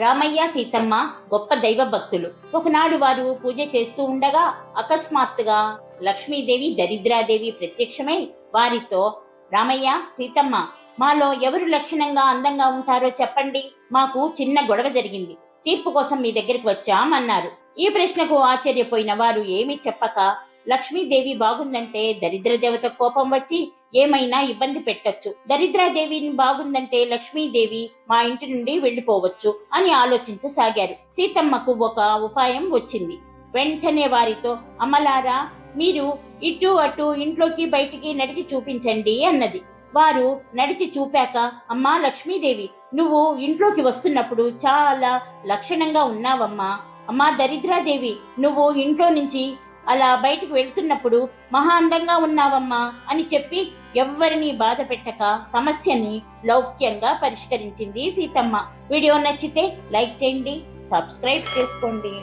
రామయ్య సీతమ్మ గొప్ప దైవ భక్తులు. ఒకనాడు వారు పూజ చేస్తూ ఉండగా అకస్మాత్తుగా లక్ష్మీదేవి దరిద్రాదేవి ప్రత్యక్షమై వారితో రామయ్య సీతమ్మ మాలో ఎవరు లక్షణంగా అందంగా ఉంటారో చెప్పండి. మాకు చిన్న గొడవ జరిగింది. తీర్పు కోసం మీ దగ్గరికి వచ్చామన్నారు. ఈ ప్రశ్నకు ఆశ్చర్యపోయిన వారు ఏమీ చెప్పక లక్ష్మీదేవి బాగుందంటే దరిద్ర దేవత కోపం వచ్చి ఏమైనా ఇబ్బంది పెట్టొచ్చు. దరిద్రాదేవి బాగుందంటే లక్ష్మీదేవి మా ఇంటి నుండి వెళ్ళిపోవచ్చు అని ఆలోచించసాగారు. సీతమ్మకు ఒక ఉపాయం వచ్చింది. వెంటనే వారితో అమ్మలారా మీరు ఇటు అటు ఇంట్లోకి బయటికి నడిచి చూపించండి అన్నది. వారు నడిచి చూపాక అమ్మా లక్ష్మీదేవి నువ్వు ఇంట్లోకి వస్తున్నప్పుడు చాలా లక్షణంగా ఉన్నావమ్మా. అమ్మా దరిద్రాదేవి నువ్వు ఇంట్లో నుంచి అలా బయటికి వెళ్తున్నప్పుడు మహా అందంగా ఉన్నావమ్మా అని చెప్పి ఎవ్వరిని బాధ పెట్టక సమస్యని లౌక్యంగా పరిష్కరించింది సీతమ్మ. వీడియో నచ్చితే లైక్ చేయండి సబ్స్క్రైబ్ చేసుకోండి.